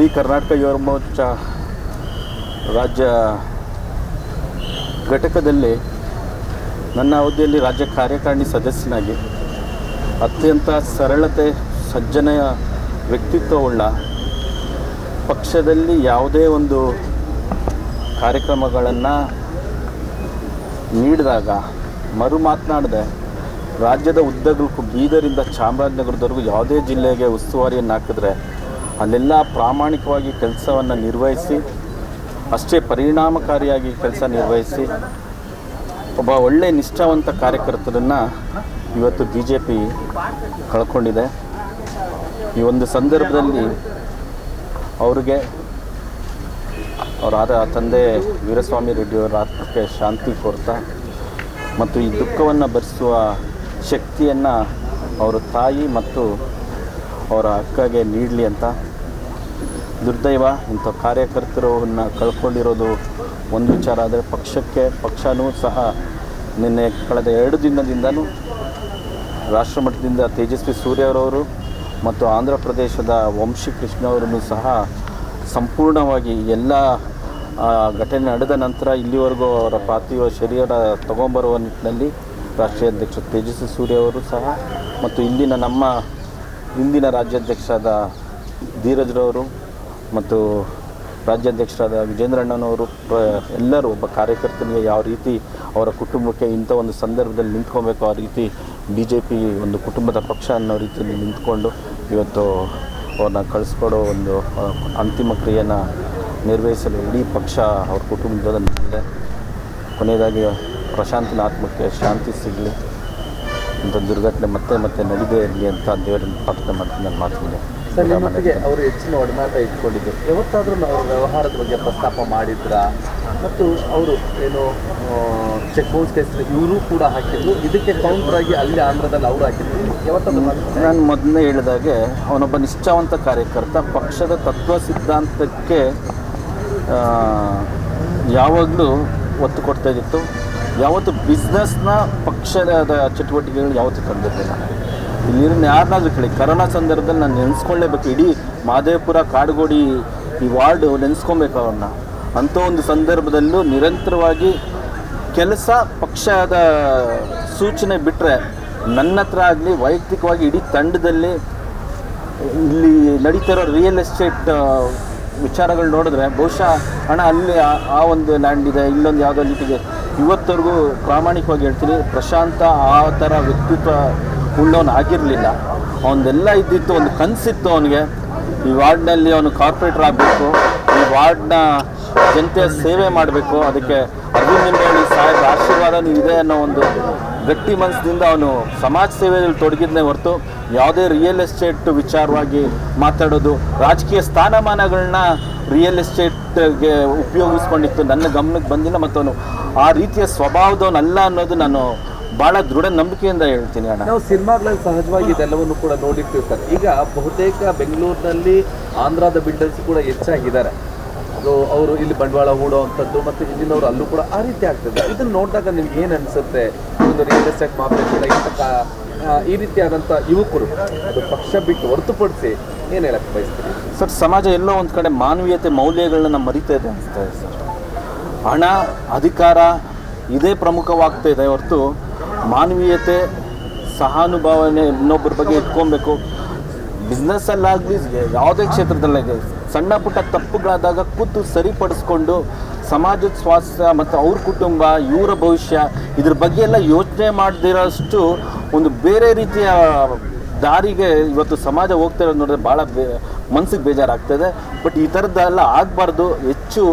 ಇಡೀ ಕರ್ನಾಟಕ ಯುವ ಮೋರ್ಚಾ ರಾಜ್ಯ ಘಟಕದಲ್ಲಿ ನನ್ನ ಅವಧಿಯಲ್ಲಿ ರಾಜ್ಯ ಕಾರ್ಯಕಾರಿಣಿ ಸದಸ್ಯನಾಗಿ ಅತ್ಯಂತ ಸರಳತೆ, ಸಜ್ಜನೆಯ ವ್ಯಕ್ತಿತ್ವವುಳ್ಳ ಪಕ್ಷದಲ್ಲಿ ಯಾವುದೇ ಒಂದು ಕಾರ್ಯಕ್ರಮಗಳನ್ನು ನೀಡಿದಾಗ, ಮರು ಮಾತನಾಡದೆ ರಾಜ್ಯದ ಉದ್ದಗಲಕ್ಕೂ ಬೀದರಿಂದ ಚಾಮರಾಜನಗರದವರೆಗೂ ಯಾವುದೇ ಜಿಲ್ಲೆಗೆ ಉಸ್ತುವಾರಿಯನ್ನು ಹಾಕಿದ್ರೆ ಅಲ್ಲೆಲ್ಲ ಪ್ರಾಮಾಣಿಕವಾಗಿ ಕೆಲಸವನ್ನು ನಿರ್ವಹಿಸಿ, ಅಷ್ಟೇ ಪರಿಣಾಮಕಾರಿಯಾಗಿ ಕೆಲಸ ನಿರ್ವಹಿಸಿ, ಒಬ್ಬ ಒಳ್ಳೆ ನಿಷ್ಠಾವಂತ ಕಾರ್ಯಕರ್ತರನ್ನು ಇವತ್ತು ಬಿ ಜೆ ಪಿ ಕಳ್ಕೊಂಡಿದೆ. ಈ ಒಂದು ಸಂದರ್ಭದಲ್ಲಿ ಅವ್ರಿಗೆ ಅವರಾದ ತಂದೆ ವೀರಸ್ವಾಮಿ ರೆಡ್ಡಿಯವರ ಆತ್ಮಕ್ಕೆ ಶಾಂತಿ ಕೋರ್ತಾ ಮತ್ತು ಈ ದುಃಖವನ್ನು ಭರಿಸುವ ಶಕ್ತಿಯನ್ನು ಅವರ ತಾಯಿ ಮತ್ತು ಅವರ ಅಕ್ಕಗೆ ನೀಡಲಿ ಅಂತ ದುರ್ದೈವ ಇಂಥ ಕಾರ್ಯಕರ್ತರನ್ನ ಕಳ್ಕೊಂಡಿರೋದು ಒಂದು ವಿಚಾರ. ಆದರೆ ಪಕ್ಷಕ್ಕೆ, ಪಕ್ಷನೂ ಸಹ ನಿನ್ನೆ ಕಳೆದ ಎರಡು ದಿನದಿಂದಲೂ ರಾಷ್ಟ್ರಮಟ್ಟದಿಂದ ತೇಜಸ್ವಿ ಸೂರ್ಯರವರು ಮತ್ತು ಆಂಧ್ರ ಪ್ರದೇಶದ ವಂಶಿ ಕೃಷ್ಣ ಅವರನ್ನು ಸಹ ಸಂಪೂರ್ಣವಾಗಿ ಎಲ್ಲ ಘಟನೆ ನಡೆದ ನಂತರ ಇಲ್ಲಿವರೆಗೂ ಅವರ ಪಾರ್ಥಿವ ಶರೀರ ತಗೊಂಬರುವ ನಿಟ್ಟಿನಲ್ಲಿ ರಾಷ್ಟ್ರೀಯ ಅಧ್ಯಕ್ಷ ತೇಜಸ್ವಿ ಸೂರ್ಯ ಅವರು ಸಹ ಮತ್ತು ಇಂದಿನ ನಮ್ಮ, ಇಂದಿನ ರಾಜ್ಯಾಧ್ಯಕ್ಷರಾದ ಧೀರಜ್ರವರು ಮತ್ತು ರಾಜ್ಯಾಧ್ಯಕ್ಷರಾದ ವಿಜೇಂದ್ರಣ್ಣನವರು ಎಲ್ಲರೂ ಒಬ್ಬ ಕಾರ್ಯಕರ್ತನಿಗೆ ಯಾವ ರೀತಿ ಅವರ ಕುಟುಂಬಕ್ಕೆ ಇಂಥ ಒಂದು ಸಂದರ್ಭದಲ್ಲಿ ನಿಂತ್ಕೊಬೇಕು ಆ ರೀತಿ ಬಿ ಜೆ ಪಿ ಒಂದು ಕುಟುಂಬದ ಪಕ್ಷ ಅನ್ನೋ ರೀತಿಯಲ್ಲಿ ನಿಂತ್ಕೊಂಡು ಇವತ್ತು ಅವ್ರನ್ನ ಕಳಿಸ್ಕೊಡೋ ಒಂದು ಅಂತಿಮ ಕ್ರಿಯೆಯನ್ನು ನಿರ್ವಹಿಸಲು ಇಡೀ ಪಕ್ಷ ಅವ್ರ ಕುಟುಂಬದ ನಿಂತಿದೆ ಕೊನೆಯದಾಗಿ ಪ್ರಶಾಂತನ ಆತ್ಮಕ್ಕೆ ಶಾಂತಿ ಸಿಗಲಿ. ಇಂಥ ದುರ್ಘಟನೆ ಮತ್ತೆ ಮತ್ತೆ ನಡೆದೇ ಇರಲಿ ಅಂತ ದೇವರನ್ನು ಪ್ರಾರ್ಥನೆ ಮಾಡ್ತೀನಿ ನಾನು ಮಾತಿಗೆ. ಸರ್ ಅವರು ಹೆಚ್ಚಿನ ಒಡನಾಟ ಇಟ್ಕೊಂಡಿದ್ರು. ಯಾವತ್ತಾದರೂ ನಾವು ವ್ಯವಹಾರದ ಬಗ್ಗೆ ಪ್ರಸ್ತಾಪ ಮಾಡಿದ್ರಾ? ಮತ್ತು ಅವರು ಏನು ಚೆಕ್ ಬೌನ್ಸ್ ಕೇಸ್ ಇವರು ಕೂಡ ಹಾಕಿದ್ರು. ಇದಕ್ಕೆ ಕೌಂಟರ್ ಆಗಿ ಅಲ್ಲಿ ಆಂಧ್ರದಲ್ಲಿ ಅವರು ಹಾಕಿದ್ರು. ಯಾವತ್ತಾದ್ರೂ? ನಾನು ಮೊದಲೇ ಹೇಳಿದಾಗೆ ಅವನೊಬ್ಬ ನಿಷ್ಠಾವಂತ ಕಾರ್ಯಕರ್ತ ಪಕ್ಷದ ತತ್ವ ಸಿದ್ಧಾಂತಕ್ಕೆ ಯಾವಾಗಲೂ ಒತ್ತು ಕೊಡ್ತಾ ಇದ್ದಿತ್ತು. ಯಾವತ್ತು ಬಿಸ್ನೆಸ್ನ ಪಕ್ಷದ ಚಟುವಟಿಕೆಗಳು ಯಾವತ್ತೂ ತಂದಿರಲಿಲ್ಲ ಇಲ್ಲಿರೋ ಯಾರನ್ನಾದ್ರೂ ಕೇಳಿ. ಕರೋನಾ ಸಂದರ್ಭದಲ್ಲಿ ನಾನು ನೆನೆಸ್ಕೊಳ್ಳೇಬೇಕು. ಇಡೀ ಮಾದೇಪುರ ಕಾಡುಗೋಡಿ ಈ ವಾರ್ಡು ನೆನೆಸ್ಕೊಬೇಕು ಅವ್ರನ್ನ. ಅಂಥ ಒಂದು ಸಂದರ್ಭದಲ್ಲೂ ನಿರಂತರವಾಗಿ ಕೆಲಸ ಪಕ್ಷದ ಸೂಚನೆ ಬಿಟ್ಟರೆ ನನ್ನ ಹತ್ರ ಆಗಲಿ, ವೈಯಕ್ತಿಕವಾಗಿ ಇಡೀ ತಂಡದಲ್ಲಿ ಇಲ್ಲಿ ನಡೀತಿರೋ ರಿಯಲ್ ಎಸ್ಟೇಟ್ ವಿಚಾರಗಳು ನೋಡಿದ್ರೆ ಬಹುಶಃ ಹಣ ಅಲ್ಲಿ ಆ- ಆ ಒಂದು ಲ್ಯಾಂಡ್ ಇದೆ, ಇಲ್ಲೊಂದು ಯಾವುದೋ ರೀತಿಗೆ ಇವತ್ತವರೆಗೂ ಪ್ರಾಮಾಣಿಕವಾಗಿ ಹೇಳ್ತೀನಿ, ಪ್ರಶಾಂತ ಆ ಥರ ವ್ಯಕ್ತಿತ್ವ ಉಳ್ಳವನು ಆಗಿರಲಿಲ್ಲ. ಅವನದೆಲ್ಲ ಇದ್ದಿತ್ತು, ಒಂದು ಕನಸಿತ್ತು ಅವನಿಗೆ. ಈ ವಾರ್ಡ್ನಲ್ಲಿ ಅವನು ಕಾರ್ಪೊರೇಟರ್ ಆಗಬೇಕು, ಈ ವಾರ್ಡ್ನ ಜನತೆಯ ಸೇವೆ ಮಾಡಬೇಕು. ಅದಕ್ಕೆ ಅರವಿಂದ್ ಸಾಹೇಬ್ ಆಶೀರ್ವಾದ ಆಶೀರ್ವಾದನೂ ಇದೆ ಅನ್ನೋ ಒಂದು ಗಟ್ಟಿ ಮನಸ್ಸಿನಿಂದ ಅವನು ಸಮಾಜ ಸೇವೆಯಲ್ಲಿ ತೊಡಗಿದ್ನೇ ಹೊರತು ಯಾವುದೇ ರಿಯಲ್ ಎಸ್ಟೇಟ್ ವಿಚಾರವಾಗಿ ಮಾತಾಡೋದು, ರಾಜಕೀಯ ಸ್ಥಾನಮಾನಗಳನ್ನ ರಿಯಲ್ ಎಸ್ಟೇಟ್ಗೆ ಉಪಯೋಗಿಸ್ಕೊಂಡಿತ್ತು. ನನ್ನ ಗಮನಕ್ಕೆ ಬಂದಿಲ್ಲ ಮತ್ತು ಅವನು ಆ ರೀತಿಯ ಸ್ವಭಾವದವನಲ್ಲ ಅನ್ನೋದು ನಾನು ಭಾಳ ದೃಢ ನಂಬಿಕೆಯಿಂದ ಹೇಳ್ತೀನಿ ಅಣ್ಣ. ನಾವು ಸಿನಿಮಾಗಳಲ್ಲಿ ಸಹಜವಾಗಿ ಇದೆಲ್ಲವನ್ನು ಕೂಡ ನೋಡಿರ್ತೀವಿ ಸರ್ ಈಗ ಬಹುತೇಕ ಬೆಂಗಳೂರಿನಲ್ಲಿ ಆಂಧ್ರದ ಬಿಲ್ಡರ್ಸ್ ಕೂಡ ಹೆಚ್ಚಾಗಿದ್ದಾರೆ. ಅದು ಅವರು ಇಲ್ಲಿ ಬಂಡವಾಳ ಹೂಡುವಂಥದ್ದು ಮತ್ತು ಇಲ್ಲಿನವರು ಅಲ್ಲೂ ಕೂಡ ಆ ರೀತಿ ಆಗ್ತದೆ. ಇದನ್ನು ನೋಡಿದಾಗ ನಿಮ್ಗೆ ಏನು ಅನಿಸುತ್ತೆ? ಒಂದು ರಿಯಲ್ ಎಸ್ಟೇಟ್ ಮಾಫಿಯಾ ಕೂಡ ಇಂಥ ಈ ರೀತಿಯಾದಂಥ ಯುವಕರು ಅದು ಪಕ್ಷ ಬಿಟ್ಟು ಹೊರತುಪಡಿಸಿ ಏನು ಹೇಳಕ್ಕೆ ಬಯಸ್ತೀರಿ? ಸರ್ ಸಮಾಜ ಎಲ್ಲೋ ಒಂದು ಕಡೆ ಮಾನವೀಯತೆ ಮೌಲ್ಯಗಳನ್ನ ಮರಿತಾ ಇದೆ ಅನಿಸ್ತಾ ಇದೆ ಸರ್. ಹಣ ಅಧಿಕಾರ ಇದೇ ಪ್ರಮುಖವಾಗ್ತಾ ಇದೆ ಹೊರತು ಮಾನವೀಯತೆ, ಸಹಾನುಭಾವನೆ ಇನ್ನೊಬ್ಬರ ಬಗ್ಗೆ ಇಟ್ಕೊಬೇಕು. ಬಿಸ್ನೆಸ್ಸಲ್ಲಾಗಲಿ ಯಾವುದೇ ಕ್ಷೇತ್ರದಲ್ಲಾಗಲಿ ಸಣ್ಣ ಪುಟ್ಟ ತಪ್ಪುಗಳಾದಾಗ ಕೂತು ಸರಿಪಡಿಸ್ಕೊಂಡು ಸಮಾಜದ ಸ್ವಾಸ್ಥ್ಯ ಮತ್ತು ಅವ್ರ ಕುಟುಂಬ, ಇವರ ಭವಿಷ್ಯ, ಇದ್ರ ಬಗ್ಗೆ ಎಲ್ಲ ಯೋಚನೆ ಮಾಡದಿರೋಷ್ಟು ಒಂದು ಬೇರೆ ರೀತಿಯ ದಾರಿಗೆ ಇವತ್ತು ಸಮಾಜ ಹೋಗ್ತಾ ಇರೋದು ನೋಡಿದ್ರೆ ಭಾಳ ಬೇ, ಮನ್ಸಿಗೆ ಬೇಜಾರಾಗ್ತದೆ. ಬಟ್ ಈ ಥರದ್ದೆಲ್ಲ ಆಗಬಾರ್ದು. ಹೆಚ್ಚು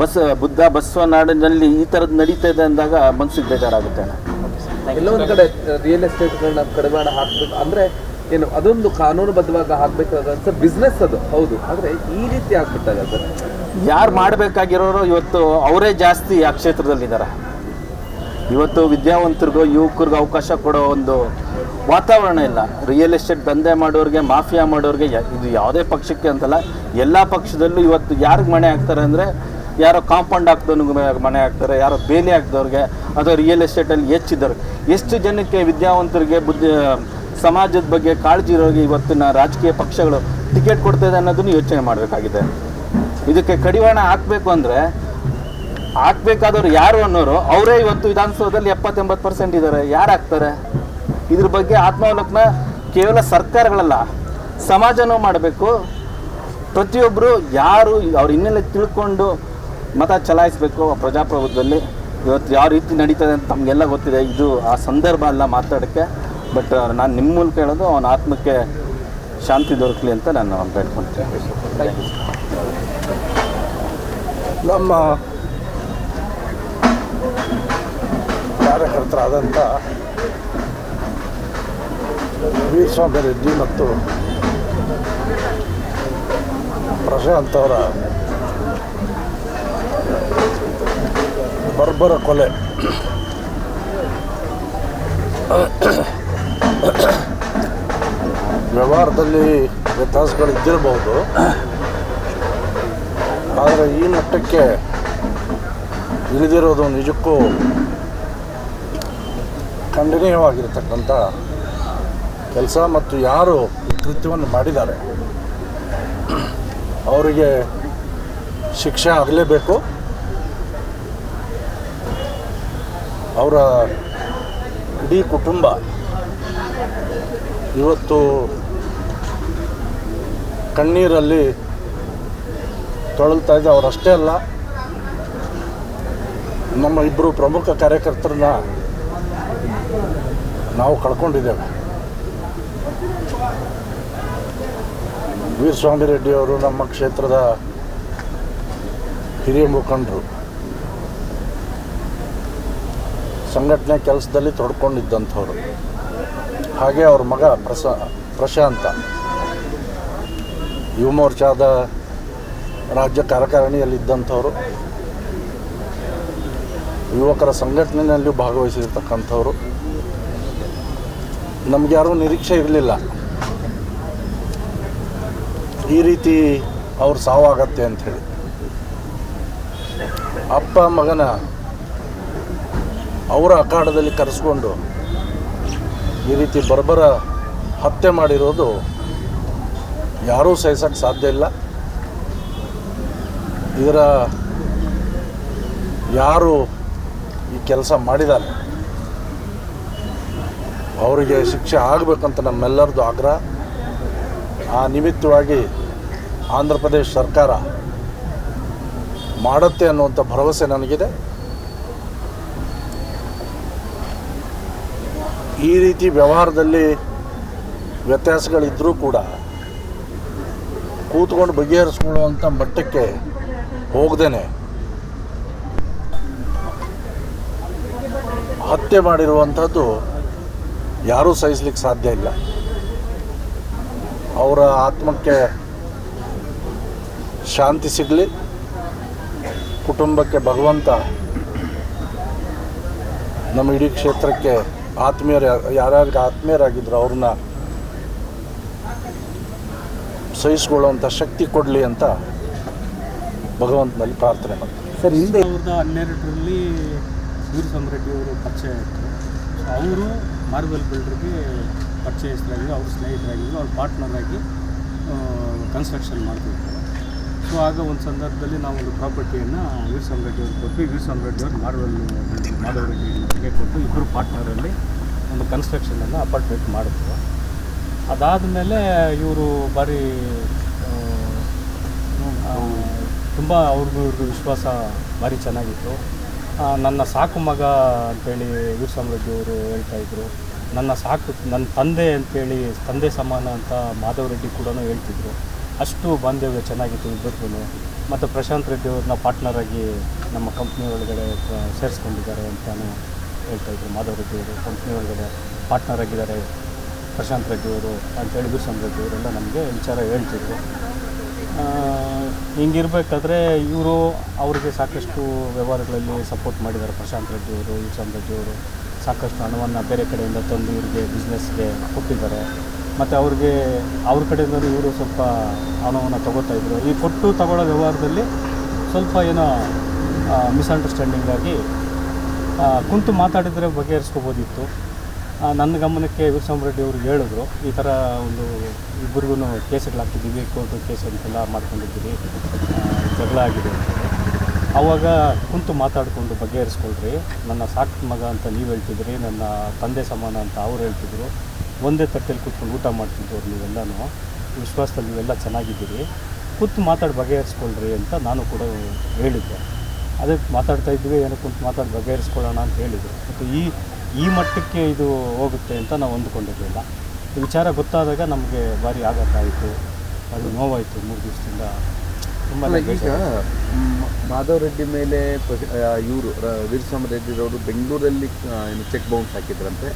ಬಸ್, ಬುದ್ಧ ಬಸವನಾಡಿನಲ್ಲಿ ಈ ಥರದ್ದು ನಡೀತಾ ಇದೆ ಅಂದಾಗ ಮನ್ಸಿಗೆ ಬೇಜಾರಾಗುತ್ತೆ. ಎಲ್ಲ ಕಡೆ ರಿಯಲ್ ಎಸ್ಟೇಟ್ಗಳನ್ನ ಕಡಿವಾಣ ಹಾಕ್ಬೇಕು. ಅಂದ್ರೆ ಏನು, ಅದೊಂದು ಕಾನೂನುಬದ್ಧವಾಗಿ ಸರ್ ಬಿಸ್ನೆಸ್ ಅದು. ಹೌದು. ಆದ್ರೆ ಈ ರೀತಿ ಆಗ್ಬಿಟ್ಟಾಗ ಸರ್? ಯಾರು ಮಾಡಬೇಕಾಗಿರೋರು ಇವತ್ತು ಅವರೇ ಜಾಸ್ತಿ ಆ ಕ್ಷೇತ್ರದಲ್ಲಿದ್ದಾರೆ ಇವತ್ತು ವಿದ್ಯಾವಂತರಿಗೂ, ಯುವಕರಿಗೂ ಅವಕಾಶ ಕೊಡೋ ಒಂದು ವಾತಾವರಣ ಇಲ್ಲ. ರಿಯಲ್ ಎಸ್ಟೇಟ್ ದಂಧೆ ಮಾಡೋರಿಗೆ, ಮಾಫಿಯಾ ಮಾಡೋರಿಗೆ ಇದು ಯಾವುದೇ ಪಕ್ಷಕ್ಕೆ ಅಂತಲ್ಲ, ಎಲ್ಲ ಪಕ್ಷದಲ್ಲೂ ಇವತ್ತು ಯಾರಿಗೆ ಮಣೆ ಹಾಕ್ತಾರೆ ಅಂದರೆ ಯಾರೋ ಕಾಂಪೌಂಡ್ ಹಾಕ್ದವ್ನಿಗೆ ಮನೆ ಹಾಕ್ತಾರೆ, ಯಾರೋ ಬೇಲಿ ಹಾಕ್ದವ್ರಿಗೆ ಅಥವಾ ರಿಯಲ್ ಎಸ್ಟೇಟಲ್ಲಿ ಹೆಚ್ಚಿದ್ದಾರೆ. ಎಷ್ಟು ಜನಕ್ಕೆ ವಿದ್ಯಾವಂತರಿಗೆ ಬುದ್ಧಿ ಸಮಾಜದ ಬಗ್ಗೆ ಕಾಳಜಿ ಇರೋರಿಗೆ ಇವತ್ತಿನ ರಾಜಕೀಯ ಪಕ್ಷಗಳು ಟಿಕೆಟ್ ಕೊಡ್ತಾ ಇದೆ ಅನ್ನೋದನ್ನು ಯೋಚನೆ ಮಾಡಬೇಕಾಗಿದೆ. ಇದಕ್ಕೆ ಕಡಿವಾಣ ಹಾಕಬೇಕು ಅಂದರೆ ಹಾಕ್ಬೇಕಾದವ್ರು ಯಾರು ಅನ್ನೋರು ಅವರೇ ಇವತ್ತು ವಿಧಾನಸೌಧದಲ್ಲಿ ಎಪ್ಪತ್ತೆಂಬತ್ತು ಪರ್ಸೆಂಟ್ ಇದ್ದಾರೆ. ಯಾರು ಹಾಕ್ತಾರೆ? ಇದ್ರ ಬಗ್ಗೆ ಆತ್ಮಾವಲೋಕನ ಕೇವಲ ಸರ್ಕಾರಗಳಲ್ಲ, ಸಮಾಜನೂ ಮಾಡಬೇಕು. ಪ್ರತಿಯೊಬ್ಬರು ಯಾರು ಅವ್ರ ಹಿನ್ನೆಲೆ ತಿಳ್ಕೊಂಡು ಮತ ಚಲಾಯಿಸಬೇಕು ಪ್ರಜಾಪ್ರಭುತ್ವದಲ್ಲಿ. ಇವತ್ತು ಯಾವ ರೀತಿ ನಡೀತದೆ ಅಂತ ನಮಗೆಲ್ಲ ಗೊತ್ತಿದೆ. ಇದು ಆ ಸಂದರ್ಭ ಅಲ್ಲ ಮಾತಾಡೋಕ್ಕೆ. ಬಟ್ ನಾನು ನಿಮ್ಮ ಮೂಲಕ ಹೇಳೋದು ಅವನ ಆತ್ಮಕ್ಕೆ ಶಾಂತಿ ದೊರಕಲಿ ಅಂತ ನಾನು ಬೇಡ್ಕೊಳ್ತೇನೆ ನಮ್ಮ ಕಾರ್ಯಕರ್ತರಾದಂಥ ವೀರಸ್ವಾಮಿ ರೆಡ್ಡಿ ಮತ್ತು ಪ್ರಶಾಂತ್ ಅವರ ಬರ್ಬರ ಕೊಲೆ. ವ್ಯವಹಾರದಲ್ಲಿ ವ್ಯತ್ಯಾಸಗಳಿದ್ದಿರಬಹುದು ಆದರೆ ಈ ಮಟ್ಟಕ್ಕೆ ಇಳಿದಿರೋದು ನಿಜಕ್ಕೂ ಖಂಡನೀಯವಾಗಿರತಕ್ಕಂಥ ಕೆಲಸ ಮತ್ತು ಯಾರು ಈ ಕೃತ್ಯವನ್ನು ಮಾಡಿದ್ದಾರೆ. ಅವರಿಗೆ ಶಿಕ್ಷೆ ಆಗಲೇಬೇಕು. ಅವರ ಇಡೀ ಕುಟುಂಬ ಇವತ್ತು ಕಣ್ಣೀರಲ್ಲಿ ತೊಳಲ್ತಾ ಇದೆ. ಅವರಷ್ಟೇ ಅಲ್ಲ, ನಮ್ಮ ಇಬ್ಬರು ಪ್ರಮುಖ ಕಾರ್ಯಕರ್ತರನ್ನ ನಾವು ಕಳ್ಕೊಂಡಿದ್ದೇವೆ. ವೀರಸ್ವಾಮಿ ರೆಡ್ಡಿಯವರು ನಮ್ಮ ಕ್ಷೇತ್ರದ ಹಿರಿಯ ಮುಖಂಡರು. ಸಂಘಟನೆ ಕೆಲಸದಲ್ಲಿ ತೊಡ್ಕೊಂಡಿದ್ದಂಥವ್ರು. ಹಾಗೆ ಅವ್ರ ಮಗ ಪ್ರಸ, ಪ್ರಶಾಂತ. ಯುವ ಮೋರ್ಚಾದ ರಾಜ್ಯ ಕಾರ್ಯಕಾರಿಣಿಯಲ್ಲಿದ್ದಂಥವ್ರು. ಯುವಕರ ಸಂಘಟನೆಯಲ್ಲಿ ಭಾಗವಹಿಸಿರ್ತಕ್ಕಂಥವ್ರು. ನಮ್ಗೆ ಯಾರೂ ನಿರೀಕ್ಷೆ ಇರಲಿಲ್ಲ. ಈ ರೀತಿ ಅವ್ರ ಸಾವಾಗತ್ತೆ ಅಂಥೇಳಿ. ಅಪ್ಪ ಮಗನ ಅವರ ಅಖಾಡದಲ್ಲಿ ಕರೆಸ್ಕೊಂಡು ಈ ರೀತಿ ಬರ್ಬರ ಹತ್ಯೆ ಮಾಡಿರೋದು ಯಾರೂ ಸಹಿಸೋಕ್ಕೆ ಸಾಧ್ಯ ಇಲ್ಲ. ಇದರ ಯಾರು ಈ ಕೆಲಸ ಮಾಡಿದ್ದಾರೆ? ಅವರಿಗೆ ಶಿಕ್ಷೆ ಆಗಬೇಕಂತ ನಮ್ಮೆಲ್ಲರದ್ದು ಆಗ್ರಹ. ಆ ನಿಮಿತ್ತವಾಗಿ ಆಂಧ್ರ ಪ್ರದೇಶ ಸರ್ಕಾರ ಮಾಡುತ್ತೆ ಅನ್ನುವಂಥ ಭರವಸೆ ನನಗಿದೆ. ಈ ರೀತಿ ವ್ಯವಹಾರದಲ್ಲಿ ವ್ಯತ್ಯಾಸಗಳಿದ್ದರೂ ಕೂಡ ಕೂತ್ಕೊಂಡು ಬಗೆಹರಿಸ್ಕೊಳ್ಳುವಂಥ ಮಟ್ಟಕ್ಕೆ ಹೋಗದೇನೆ. ಹತ್ಯೆ ಮಾಡಿರುವಂಥದ್ದು ಯಾರೂ ಸಹಿಸ್ಲಿಕ್ಕೆ ಸಾಧ್ಯ ಇಲ್ಲ. ಅವರ ಆತ್ಮಕ್ಕೆ ಶಾಂತಿ ಸಿಗಲಿ, ಕುಟುಂಬಕ್ಕೆ ಭಗವಂತ ನಮ್ಮ ಇಡೀ ಕ್ಷೇತ್ರಕ್ಕೆ ಆತ್ಮೀಯರು ಯಾರ್ಯಾರಿಗೆ ಆತ್ಮೀಯರಾಗಿದ್ರು ಅವ್ರನ್ನ ಸಹಿಸ್ಕೊಳ್ಳುವಂಥ ಶಕ್ತಿ ಕೊಡಲಿ ಅಂತ ಭಗವಂತನಲ್ಲಿ ಪ್ರಾರ್ಥನೆ ಮಾಡ್ತಾರೆ. ಸರ್ ಹಿಂದೆ ಸಾವಿರದ ಹನ್ನೆರಡರಲ್ಲಿ ವೀರ ಸಮರೆಡ್ಡಿ ಅವರು ಪರಿಚಯ ಆಯಿತು ಅವರು ಮಾರ್ಬಲ್ ಬಿಲ್ಡರ್ಗೆ ಪರಿಚಯಿಸಲಾಗಿದ್ದು ಅವ್ರ ಸ್ನೇಹಿತರಾಗಿದ್ದು ಅವ್ರ ಪಾರ್ಟ್ನರಾಗಿ ಕನ್ಸ್ಟ್ರಕ್ಷನ್ ಮಾಡ್ತಿದ್ರು. ಸೊ ಆಗ ಒಂದು ಸಂದರ್ಭದಲ್ಲಿ ನಾವು ಒಂದು ಪ್ರಾಪರ್ಟಿಯನ್ನು ವೀರ ಸಮರೆಡ್ಡಿ ಅವ್ರಿಗೆ ಕೊಟ್ಟು ವೀರ್ ಸಮರೆಡ್ಡಿ ಅವರು ಮಾರ್ಬಲ್ ಅವ್ರಿಗೆ ಕೊಟ್ಟು ಇಬ್ಬರು ಪಾರ್ಟ್ನರಲ್ಲಿ ಒಂದು ಕನ್ಸ್ಟ್ರಕ್ಷನನ್ನು ಅಪಾರ್ಟ್ಮೆಂಟ್ ಮಾಡಿದ್ರು ಅದಾದಮೇಲೆ ಇವರು ಭಾರಿ ತುಂಬ ಅವ್ರಿಗೂ ಇವ್ರಿಗೂ ವಿಶ್ವಾಸ ಭಾರಿ ಚೆನ್ನಾಗಿತ್ತು. ನನ್ನ ಸಾಕು ಮಗ ಅಂತೇಳಿ ವೀರ ಸಮೃದ್ಧಿ ಅವರು ಹೇಳ್ತಾಯಿದ್ರು ನನ್ನ ಸಾಕು, ನನ್ನ ತಂದೆ ಅಂತೇಳಿ ತಂದೆ ಸಮಾನ ಅಂತ ಮಾಧವ್ ರೆಡ್ಡಿ ಕೂಡ ಹೇಳ್ತಿದ್ರು. ಅಷ್ಟು ಬಾಂಧವ್ಯ ಚೆನ್ನಾಗಿತ್ತು ಇಬ್ಬರಿಗೂ ಮತ್ತು ಪ್ರಶಾಂತ್ ರೆಡ್ಡಿ ಅವ್ರನ್ನ ಪಾರ್ಟ್ನರ್ ಆಗಿ ನಮ್ಮ ಕಂಪ್ನಿ ಒಳಗಡೆ ಸೇರಿಸ್ಕೊಂಡಿದ್ದಾರೆ ಸೇರಿಸ್ಕೊಂಡಿದ್ದಾರೆ ಅಂತಲೂ ಹೇಳ್ತಾಯಿದ್ರು ಮಾಧವ್ ರೆಡ್ಡಿ ಅವರು ಕಂಪ್ನಿ ಒಳಗಡೆ ಪಾರ್ಟ್ನರ್ ಆಗಿದ್ದಾರೆ. ಪ್ರಶಾಂತ್ ರೆಡ್ಡಿ ಅವರು ಅಂತೇಳಿ ವೀರ ರೆಡ್ಡಿ ಅವರೆಲ್ಲ ನಮಗೆ ವಿಚಾರ ಹೇಳ್ತಿದ್ರು. ಹಿಂಗಿರ್ಬೇಕಾದ್ರೆ ಇವರು ಅವ್ರಿಗೆ ಸಾಕಷ್ಟು ವ್ಯವಹಾರಗಳಲ್ಲಿ ಸಪೋರ್ಟ್ ಮಾಡಿದ್ದಾರೆ. ಪ್ರಶಾಂತ್ ರೆಡ್ಡಿ ಅವರು ವಿಶಾಂತ್ ರೆಡ್ಡಿ ಅವರು ಸಾಕಷ್ಟು ಹಣವನ್ನು ಬೇರೆ ಕಡೆಯಿಂದ ತಂದು ಇವ್ರಿಗೆ ಬಿಸ್ನೆಸ್ಗೆ ಕೊಟ್ಟಿದ್ದಾರೆ. ಮತ್ತು ಅವ್ರಿಗೆ, ಅವ್ರ ಕಡೆಯಿಂದ ಇವರು ಸ್ವಲ್ಪ ಹಣವನ್ನು ತಗೋತಾ ಇದ್ರು. ಈ ಕೊಟ್ಟು ತಗೊಳ್ಳೋ ವ್ಯವಹಾರದಲ್ಲಿ ಸ್ವಲ್ಪ ಏನೋ ಮಿಸ್ಅಂಡರ್ಸ್ಟ್ಯಾಂಡಿಂಗ್ ಆಗಿ ಆ, ಕುಂತು ಮಾತಾಡಿದರೆ ಬಗೆಹರಿಸ್ಕೋಬೋದಿತ್ತು. ನನ್ನ ಗಮನಕ್ಕೆ ರೆಡ್ಡಿ ಅವರು ಹೇಳಿದ್ರು ಈ ಥರ ಒಂದು ಇಬ್ಬರಿಗೂ ಕೇಸ್ಗಳಾಗ್ತಿದ್ದೀವಿ ಕೋರ್ಟು ಕೇಸ್ ಅಂತೆಲ್ಲ ಮಾಡ್ಕೊಂಡಿದ್ದೀವಿ ಜಗಳ ಆಗಿದೆ ಆವಾಗ ಕುಂತು ಮಾತಾಡಿಕೊಂಡು ಬಗೆಹರಿಸ್ಕೊಳ್ರಿ ನನ್ನ ಸಾಕು ಮಗ ಅಂತ ನೀವು ಹೇಳ್ತಿದ್ರಿ ನನ್ನ ತಂದೆ ಸಮಾನ ಅಂತ ಅವ್ರು ಹೇಳ್ತಿದ್ರು ಒಂದೇ ತಟ್ಟೆಯಲ್ಲಿ ಕೂತ್ಕೊಂಡು ಊಟ ಮಾಡ್ತಿದ್ದವ್ರು ನೀವೆಲ್ಲನೂ ವಿಶ್ವಾಸದಲ್ಲಿ ನೀವೆಲ್ಲ ಚೆನ್ನಾಗಿದ್ದೀರಿ ಕೂತು ಮಾತಾಡಿ ಬಗೆಹರಿಸ್ಕೊಳ್ರಿ ಅಂತ ನಾನು ಕೂಡ ಹೇಳಿದ್ದೆ. ಅದೇ ಮಾತಾಡ್ತಾ ಇದ್ವಿ ಏನಕ್ಕೆ ಕುಂತು ಮಾತಾಡಿ ಬಗೆಹರಿಸ್ಕೊಳ್ಳೋಣ ಅಂತ ಹೇಳಿದರು. ಮತ್ತು ಈ ಈ ಮಟ್ಟಕ್ಕೆ ಇದು ಹೋಗುತ್ತೆ ಅಂತ ನಾವು ಅಂದ್ಕೊಂಡಿರಲಿಲ್ಲ. ಈ ವಿಚಾರ ಗೊತ್ತಾದಾಗ ನಮಗೆ ಭಾರಿ ಆಘಾತ ಆಯಿತು. ಅದು ನೋವಾಯಿತು ಮೂರು ದಿವಸದಿಂದ. ತುಂಬ ಈಗ ಮಾಧವ್ ರೆಡ್ಡಿ ಮೇಲೆ ಇವರು ವೀರಸಾಮ ರೆಡ್ಡಿರವರು ಬೆಂಗಳೂರಲ್ಲಿ ಏನು ಚೆಕ್ ಬೌನ್ಸ್ ಹಾಕಿದ್ರಂತೆ.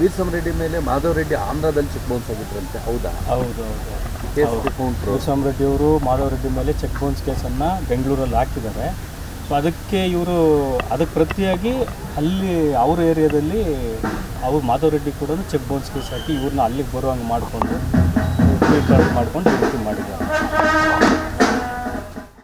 ವೀರಸ್ವಾಮಿ ರೆಡ್ಡಿ ಮೇಲೆ ಮಾಧವ್ ರೆಡ್ಡಿ ಆಂಧ್ರದಲ್ಲಿ ಚೆಕ್ ಬೌನ್ಸ್ ಹಾಕಿದ್ರಂತೆ ಹೌದಾ? ಹೌದು ಹೌದು. ರೆಡ್ಡಿ ಅವರು ಮಾಧವ ರೆಡ್ಡಿ ಮೇಲೆ ಚೆಕ್ ಬೌನ್ಸ್ ಕೇಸನ್ನು ಬೆಂಗಳೂರಲ್ಲಿ ಹಾಕಿದ್ದಾರೆ. ಸೊ ಅದಕ್ಕೆ ಇವರು ಅದಕ್ಕೆ ಪ್ರತಿಯಾಗಿ ಅಲ್ಲಿ ಅವ್ರ ಏರಿಯಾದಲ್ಲಿ ಅವ್ರು ಮಾಧವ ರೆಡ್ಡಿ ಕೂಡ ಚೆಕ್ ಬೌನ್ಸ್ ಕೇಸ್ ಹಾಕಿ ಇವ್ರನ್ನ ಅಲ್ಲಿಗೆ ಬರುವಂಗೆ ಮಾಡಿಕೊಂಡು ಮಾಡಿಕೊಂಡು ಮಾಡ್ಕೊಂಡು ಈ ರೀತಿ ಮಾಡಿ